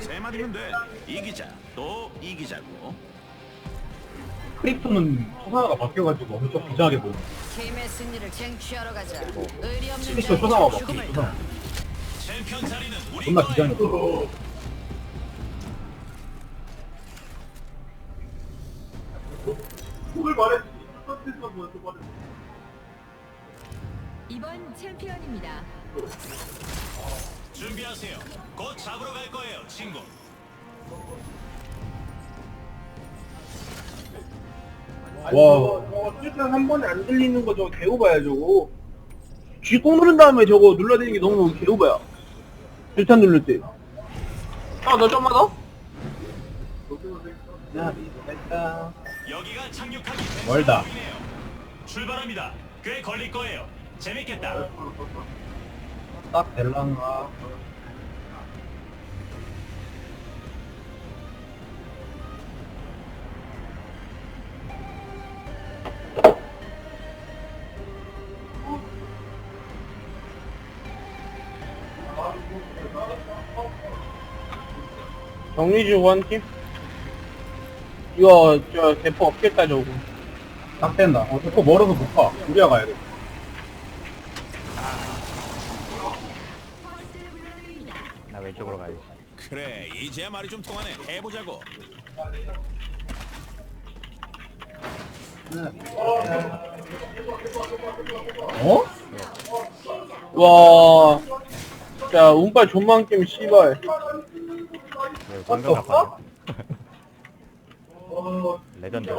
세 마디면 돼. 이기자. 또 이기자고. 크립토는 초상화가 바뀌어가지고 엄청 부자하게 보여. 팀의 승리를 쟁취하러 가자. 의리 없는 크립토 자에게 초상화가 바뀌어. 죽음을 초상화. 챔피언 자리는 우리 존나 거야. 디자인이 좋아. 이번 챔피언입니다. 준비하세요. 곧 잡으러 갈 거예요, 친구. 와. 저거 실탄 한 번에 안 들리는 거 저거 개오바야 저거 쥐꼭 누른 다음에 저거 눌러대는 게 너무 개오바야 실탄 누를 때 아 너 좀만 더? 야 미쳤다 여기가 착륙하기 멀다. 출발합니다. 꽤 걸릴 거예요. 재밌겠다. 딱 될란가. 정리주고 한팀? 이거 저 대포 없겠다 저거 딱 된다. 어, 저거 멀어서 못 가. 우리가 가야 돼. 나 왼쪽으로 가야지. 그래, 이제야 말이 좀 통하네. 해보자고. 어? 와. 자, 운빨 존만 게임 씨발. 왜 광경 아파? 레전드.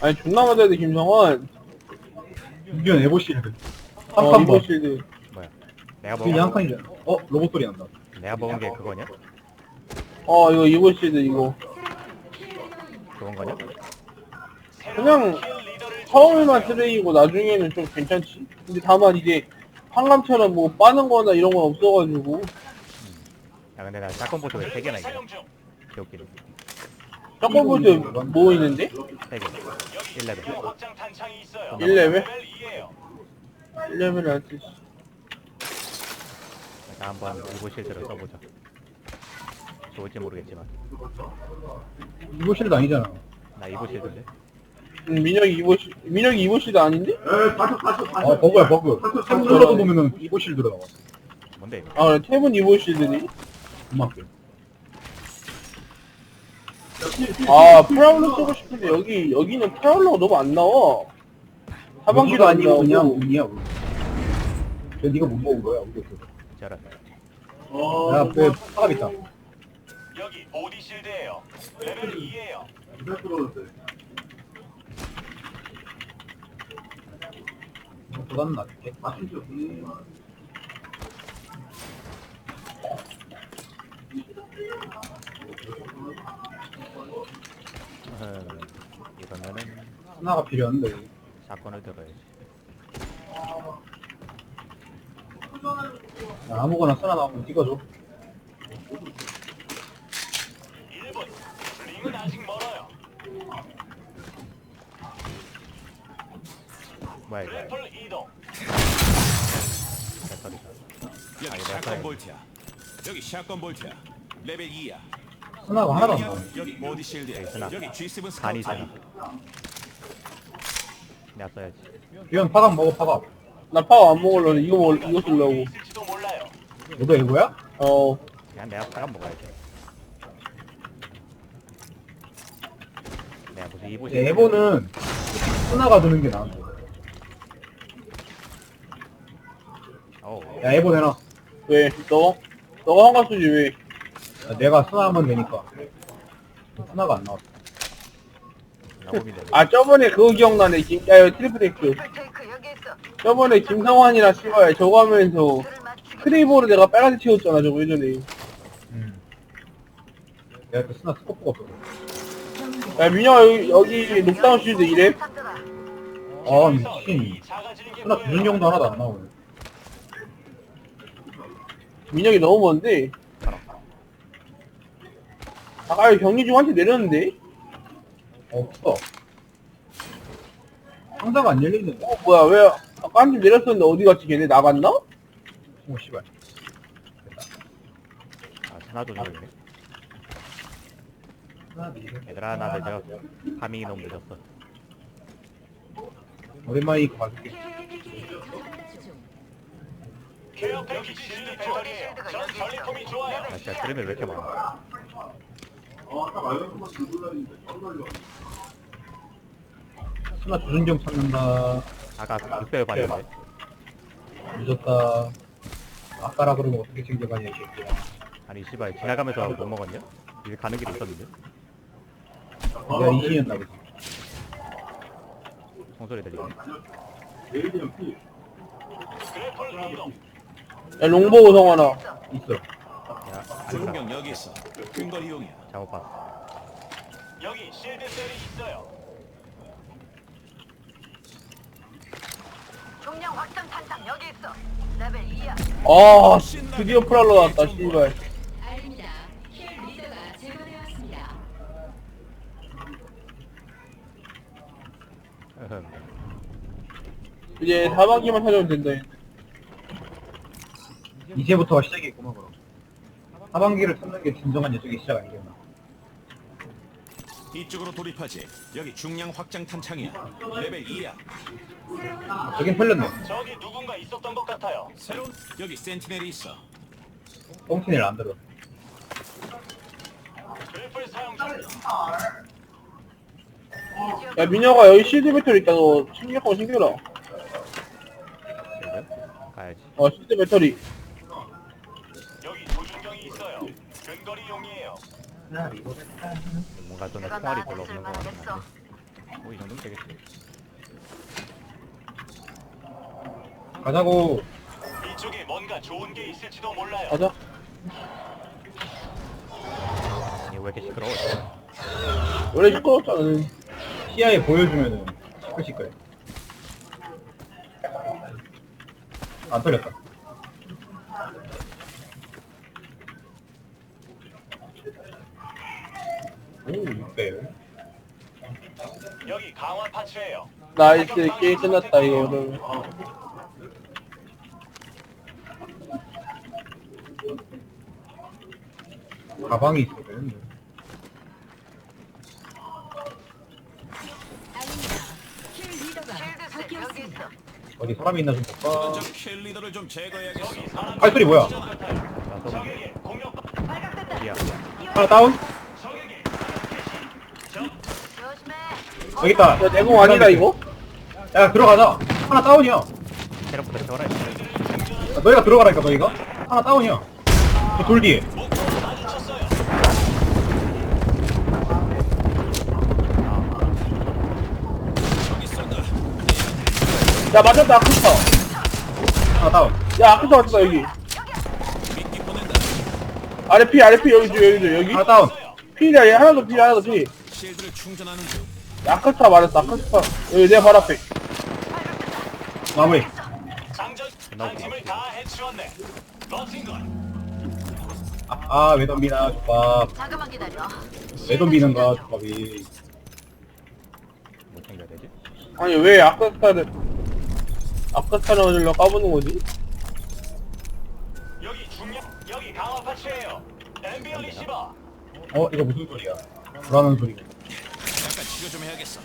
아니, 존나 맞아야 돼, 김성원. 이변 에보실드. 어, 한판 번. 실드. 뭐야? 내가 먹은 한 칸이잖아. 어? 로봇 소리 난다. 내가 먹은 게 그거냐? 어, 이거 이거 실드, 이거. 그건 거냐? 그냥 처음에만 트레이고 나중에는 좀 괜찮지. 근데 다만 이제 황감처럼 뭐 빠는 거나 이런 건 없어가지고. 야 근데 나 샷건 보트 왜 3개나 있냐? 사용 중. 개웃기네. 섞어볼 때 뭐 있는데? 3개. 1레벨. 확장 탄창이 있어요. 1레벨? 레벨 2예요. 1레벨 할 때. 나 한번 이보 실드를 써보자. 좋을지 모르겠지만. 이보실드 아니잖아. 나 이보 실드인데? 음, 민혁이 이보 시 민혁이 이보 실드 아닌데? 아, 버그야, 버그. 탭 눌러서 보면은 이보실드로 나와. 뭔데 이거? 아, 탭은 이보 실드니? 고맙게. 아, 프라울러 쓰고 싶은데 여기 여기는 프라울러가 너무 안 나와. 하반기도 안 나오고. 그냥 운이야, 운. 쟤 네가 못 먹은 거야, 우리 그. 저런. 야, 왜 파갑 있다. 여기 보디 실드예요. 레벨 2예요. 부담 낮게. 어, 이러면은 하나가 필요한데. 샷건을 들어야지. 야, 아무거나 쓰나 나오면 찍어줘. 1분. 링은 아직 멀어요. 뭐야 이거? 래플 이동. 배터리가. 여기 샷건. 볼트야. 여기 샷건 볼트야. 레벨 2야. 쓰나가 하나도 안 나와. 여기 보디 실드야. 여기 G7 간이 스카우트. 있잖아. 내가 써야지. 이건 파갑 먹어, 파갑. 나 파워 안 먹으려고 이거 먹을 이거 쓰려고. 있을지도 몰라요. 너도 에고야? 어. 그냥 내가 파가 먹어야지. 내가 무슨 이보. 에보는 쓰나가 드는 게 나은 거야. 어우. 야, 에보 내놔. 왜? 너? 너가 한가 쓰지 왜? 야, 내가 쓰나 하면 되니까. 쓰나가 안 나왔어. 아 저번에 그거 기억나네. 김, 야 이거 트리플테이크. 테이크 여기 있어. 저번에 김성환이랑 씨발 저거 하면서 맞추기. 크레이버를 내가 빨간색 채웠잖아 저거 예전에. 내가 그 스나 스코프가 없어서. 야 민영아 여기, 여기 녹다운 쉴드 이래? 아, 미친. 스나 정도 하나도 안 나오네. 민영이 너무 먼데 아까 경리 중한테 내렸는데? 없어. 상자가 안 열리는데. 어 뭐야 왜 아까 한 팀 내렸었는데 어디 갔지 걔네 나갔나? 오, 씨발. 아 하나 좀 열리네 얘들아 나 늦어 파밍이 너무 늦었어 오랜만에 이거 봐줄게. 케어 패키지 실드 배터리에요. 전 전리품이 좋아요. 나 진짜 드림이 왜 이렇게 많아 스나 두준 정 찾는다. 아까 6배율 봤는데 늦었다. 아까라 그러면 어떻게 챙겨가냐, 이 새끼야. 아니 씨발 지나가면서 못 먹었냐? 이게 가는 길이 있었는데 내가 이신이었나 보지. 총소리 들리네 그래플 이동. 야 롱보고 성환아 있어. 드론경 여기 있어. 근거리 이용이야. 잘못 봤어 여기 실드 셀이 있어요. 중량 확장 탄창 여기 있어. 레벨 2야. 아 드디어 프랄로 나왔다 씨발 알립니다. 힐 리더가 제거되었습니다. 이제 사방기만 찾아오면 된다 이제부터가 시작이겠구만, 그럼. 하반기를 찾는 게 진정한 녀석의 시작 아니겠나. 이쪽으로 돌입하지. 여기 중량 확장 탄창이야. 레벨 2야. 저긴 틀렸네. 저기 누군가 있었던 것 같아요. 새로운 여기 센티넬이 있어. 똥친을 안 들어. 그래플 사용 중. 야 민혁아 여기 실드 배터리 있다 너 챙겨가고 챙겨라 실드? 가야지 어 실드 배터리 뭔가 좀 내가 총알이 별로 없는 것 같긴. 한데 뭐이 정도면 되겠지 가자고. 이쪽에 뭔가 좋은 게 있을지도 몰라요. 가자 이게 왜 이렇게 시끄러워 원래 시끄럽잖아 시야에 보여주면은 시끌시끌. 안 털렸다. 오, 6배. 여기 강화 파츠예요. 나이스 게임 끝났다 이거 오늘 가방이. 있어. 어디 사람이 있나 좀 볼까? 저 킬리더를 좀 제거해야겠어. 저기 발소리 뭐야? 뒤야 하나 다운? 적에게 조심해. 여기 있다. 야 내공 아니다 이거? 야, 들어가자. 하나 다운이야. 체력부터 채워라 야, 너희가 들어가라니까, 너희가. 하나 다운이야. 저돌 뒤에. 야 맞았다 아크스타 하나 다운. 야 아크스타 맞았다 여기 아래 피 여기 줘 여기 줘 여기 하나 다운. 피이야 얘 하나 더피 하나 더피 실드를 충전하는 중. 아크스타 맞았다 아크스타 여기 내 발 앞에 마무리. 장전 한 팀을 다 해치웠네. 멋진 걸. 아, 아, 왜 덤비나, 족밥. 잠깐만 기다려. 왜 덤비는가, 족밥이. 뭐 챙겨야 되지? 아니 왜 아크스타를 아크스타를 얻으려 까보는 거지? 여기 중량 여기 강화 파츠예요. 엠비어 리시버. 어, 이거 무슨 소리야? 불안한 소리 치료 좀 해야겠어.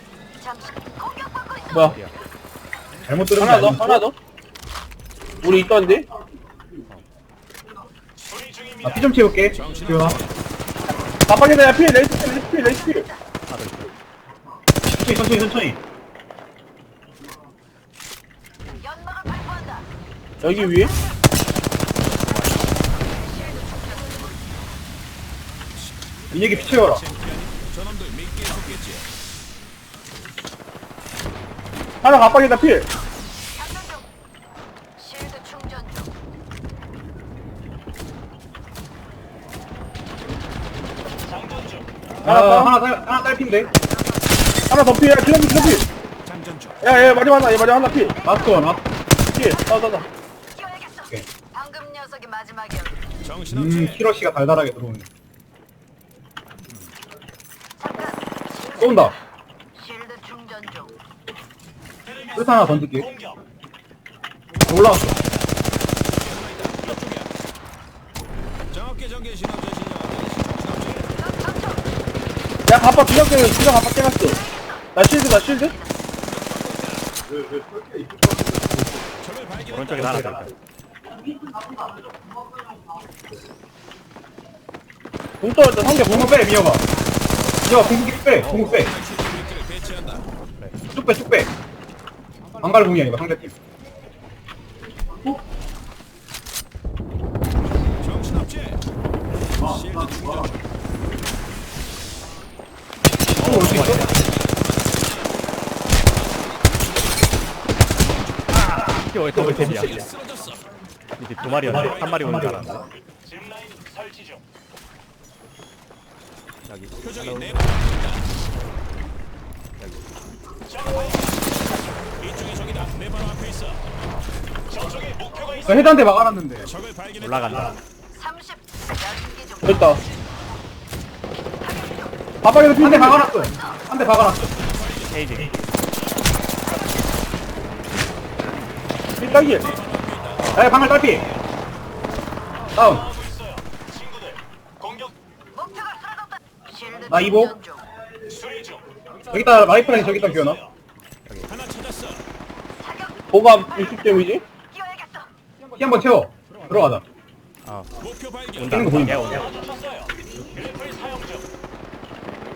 뭐야 잘못 들은 게 하나 더. 하나 더 우리 있던데? 수리 중입니다. 아, 피좀 채울게. 지훈아. 깜빡이다 야 피해 레이스 피해 레이스 피해 레이스 천천히, 천천히, 천천히. 여기 위에? 민혁이 피 채워라. 챔피언이 저놈들 믿게 해줬겠지. 하나 피해 중. 실드 충전 중. 장전 하나, 아, 하나, 하나, 딸, 하나 딸핀데? 하나 더 피해. 지금 지금 피. 장전 중. 야, 얘 마지막 하나, 얘 마지막 하나 피. 라스트 원, 아. 피. 나, 나, 나. 뛰어야겠어. 오케이. 방금 녀석이 마지막이야. 음, 정신없지. 키러시가 달달하게 들어오네. 잠깐. 쏜다. 실드 충전 중. 끝 하나 던질게. 올라왔어. 야, 갑바 두명 깨, 두명 갑바 깨놨어. 나 실드, 나 발견했다. 오른쪽에 하나 더 있다. 공 떨어졌다, 상대 공. 공국 빼, 미어가. 미어가 공국 빼, 공국 빼. 수비를 배치한다. 쭉 빼, 쭉 빼. 방갈 공이 아니고 상대팀. 정신없지. 실드 충전 중. 어, 올수 마리였는데 한 마리 오는 줄 중. 여기 표적이 네 내려온다. 이쪽에 적이다. 내 바로 앞에 있어. 저쪽에 목표가 있어. 저 헤드한테 막아놨는데. 적을 발견했다. 올라간다. 30. 연기 중. 됐다. 바닥에서 핀대 박아놨어. 한 대 박아놨어. 헤이징. 필딱이. 에, 방갈 딸피. 다운. 하고 있어요. 친구들. 공격 목표가 쓰러졌다. 실드 나 이보. 수리 중. 여기다 라이프라인 저기다 기어놔. 보갑 60점이지? 뛰어야겠어. 키 한번 채워. 들어가자. 어 목표 발견. 온다. 뛰는 거 보인다. 얘 온다. 쳤어요. 그래플 사용 중.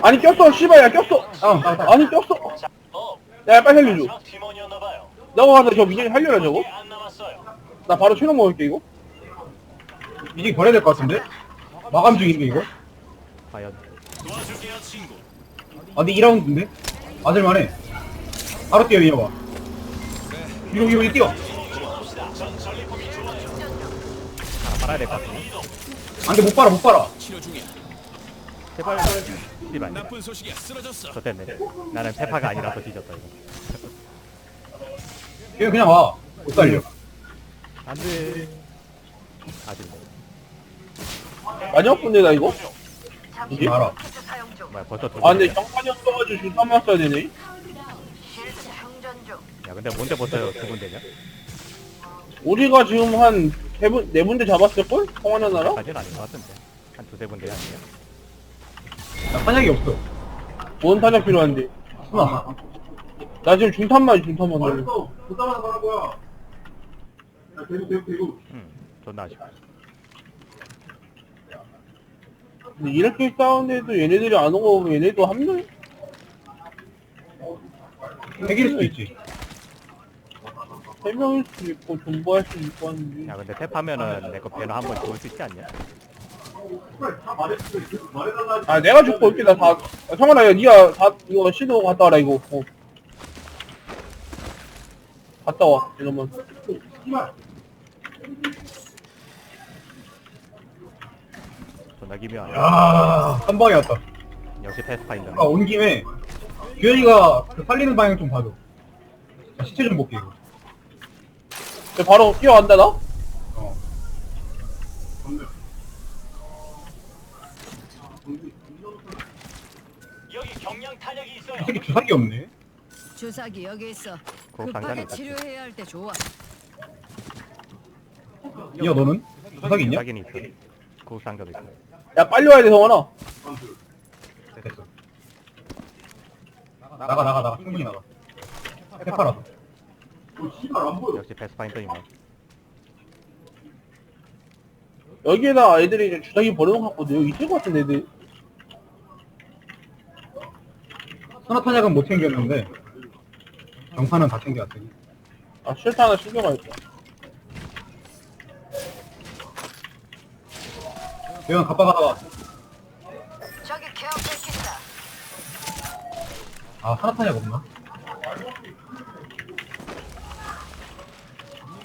아니, 꼈어, 씨발, 야, 꼈어. 다운, 다운, 다운. 아니, 꼈어. 어. 야, 빨리 살려줘. 적 팀원이었나 봐요. 너가 가서 저 민현이 살려라, 저거. 이게 안 남았어요. 나 바로 최종 먹을게, 이거. 이제 버려야 될 것 같은데? 마감 중인데, 이거? 과연 도와줄게요, 친구. 아, 근데 2라운드인데? 맞을만해. 바로 뛰어, 이어가. 위로, 위로, 위로 뛰어. 빨아야 될 것 같은데. 안 돼, 못 빨아, 못 빨아. 치료 중이야. 제발. 씨발. 나쁜 소식이야. 쓰러졌어. 좋됐네. 나는 페파가 아니라서 뒤졌다 이거. 그냥, 그냥 와. 못 살려. 안돼. 아직 마지막 분대다, 이거? 잠시 이게 알아. 뭐야 벌써 두 아, 근데 번이야. 정판이 없어가지고 줄 삼았어야 되네. 야 근데 뭔데 벌써 두 군데냐? 우리가 지금 한 세 분, 네 군데 잡았을걸? 성환이 나라? 까지는 아닌 것 같은데. 한 두세 군데 아니야? 나 탄약이 없어. 뭔 탄약 필요한데? 하나. 나 지금 중탄만, 중탄만 걸려. 부담하는 거라고요. 야, 대구, 대구, 대구. 응. 존나 아쉽다. 근데 이렇게 싸우는데도 얘네들이 안 오고 얘네도 합류? 핵일 수도 있지. 세 명일 수도 있고, 존버할 수도 있고 하는데. 야 근데 탭하면은 내 거 배너 한번 좋을 수 있지 않냐? 아, 내가 죽고 올게, 나 다. 아, 성환아, 야, 니가 다, 이거 시도 갔다 와라, 이거. 어. 갔다 와, 이러면. 존나 기묘하네. 야, 한 방에 왔다. 역시 패스파인더. 아까 온 김에 규현이가 그 살리는 방향 좀 봐줘. 자, 시체 좀 볼게 이거. 야, 바로 뛰어간다, 나? 어. 여기 경량 탄약이 있어요. 이 새끼 주사기 없네. 주사기 여기 있어. 그거 급하게 치료해야 할 때 좋아. 이야 너는 주사기 있냐? 확인이 있어. 구상자도 있어. 야, 빨리 와야 돼, 성환아. 됐어. 나가 나가 나가 충분히 나가. 해파라 서. 역시 패스파인더이네. 여기에다 애들이 이제 주사기 있을 것 같은 애들. 선화탄약은 못 챙겼는데 정판은 다 챙겨왔더니. 아, 실타 하나 챙겨가야겠다. 규현 갑바 가봐. 저기 케어 패키지다. 아 선화탄약 없나?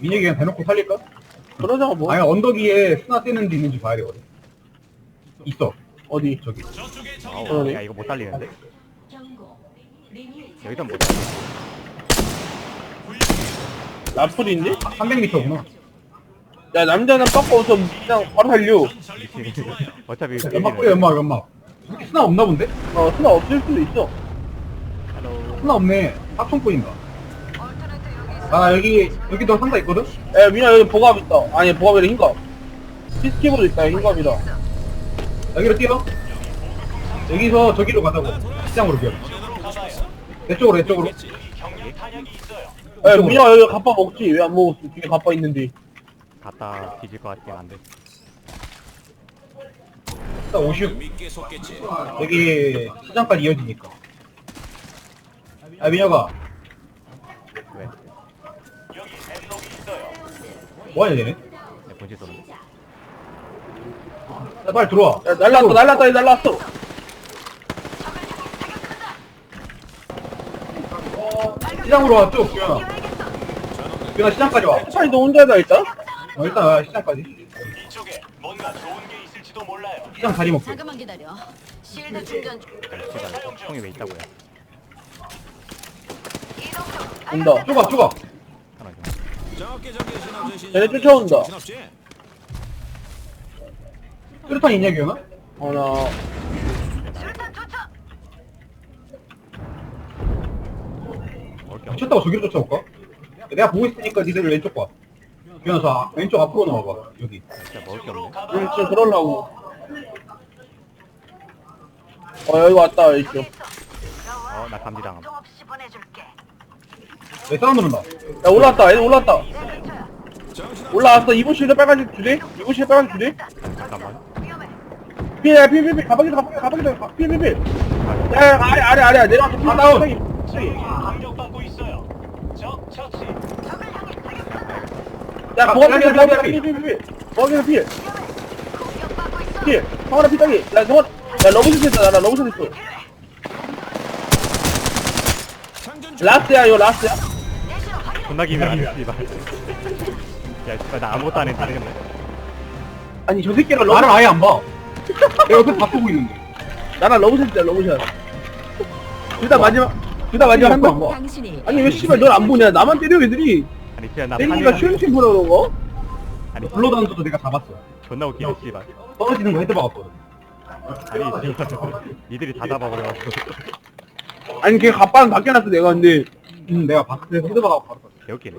민혁이 그냥 대놓고 살릴까? 그러자가 뭐. 아니 언덕 위에 스나 데 있는지 봐야 되거든. 있어. 어디? 저기. 아우 그러네. 야 이거 못 살리는데 여기선 못 살리 라플인데? 300m구나. 야 남자는 바꿔서 그냥 바로 살려. 어차피 연막 뿌려, 연막, 연막. 이렇게 스나 없나 본데? 어 수나 없을 수도 있어. 스나 없네. 뿌린다. 아, 여기, 여기도 상자 있거든? 야 민아 여기 보갑 있다. 아니 보갑이라 흰갑. 피스키보드 있다 흰갑이다. 여기로 뛰어. 여기서 저기로 가자고. 시장으로 뛰어. 내 쪽으로, 내 쪽으로. 야 민아 여기 갑바 먹지 왜 안 먹었어? 뒤에 갑바 있는데. 갔다 뒤질 것 같으면 안돼 일단 50. 믿게 속겠지. 여기 시장까지 이어지니까. 아, 민혁아. 왜? 여기 엠록이 있어요. 뭐하냐, 얘네? 내 본질 쏘는데 야, 빨리 들어와. 야 날랐어 날랐다 얘 날랐어. 시장으로 와, 쭉, 규현아. 규현아, 시장까지 와. 차이 너 혼자다 일단. 어, 일단 와, 시장까지. 이쪽에 뭔가 좋은 게 있을지도 몰라요. 시장 다리 먹게. 잠깐만 기다려. 실드 충전 중. 씨발 총이 왜 있다고요 이동 중. 온다. 쪼가, 쪼가. 얘네 쫓아온다. 수류탄 있냐, 규현아? 어나 미쳤다고 저기로 쫓아올까? 내가 보고 있으니까 니들 왼쪽 봐. 규현아, 저 아- 왼쪽 앞으로 나와봐. 여기. 진짜 먹을 게 없네 그러려고. 어 여기 왔다 여기 있어. 어나 감지당함 동 없이 보내줄게. 왜 싸움 누른다? 야 올라왔다 얘 올라왔다. 올라왔어 이번 실드 빨간색 두 대? 이번 실드 빨간색 두 대? 잠깐만 위험해. 피해 피해 피해 가방에서 가방에서 가방에서 피해 피해 피해 야 야, 아래 아래 아래 내려와서 피해 아, 다운. 공격받고 있어요. 적 처치. 야 아, 보안에서 피해, 보안에서 피해, 피해 피해 보안에서 피해. 피해 성원아 피따기 야 성원 야 러브샷 했다 나 러브샷 했어 장전 중. 라스트야 이거 라스트야? 존나 기면 안돼 씨발 야 씨발 나 아무것도 안 했는데 아니 저 새끼랑 러브 나를 아예 안 봐. 내가 옆에 다 보고 있는데. 나랑 러브샷 했다 러브샷 둘 다 마지막 둘 다 마지막 안 봐. 한방 당신이 아니 왜 씨발 널 안 보냐 나만 때려 애들이 아니 진짜 나 때리니까 판이랑- 슈팅 보러 그런 거? 아니 블로 단서도 내가 잡았어. 존나 웃기네 씨발 떨어지는 거 헤드 박았거든. 아니 씨발 니들이 다 잡아버려가지고 아니 걔 갑바는 바뀌어놨어 내가 근데 음, 내가 바깥에서 헤드 박아서 바로 떴어. 개웃기네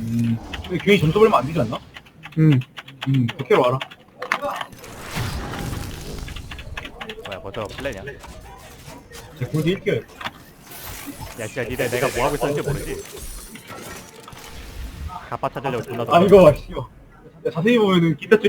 음, 근데 괜히 점수 벌면 안 되지 않나? 음 음, 백회로 알아. 뭐야 벌써 플래냐 제 골드 1킬. 야 진짜 니들 내가 뭐 하고 있었는지 모르지 가빠 찾으려고 존나 아, 이거, 씨. 야, 자세히 보면은 기타 줄이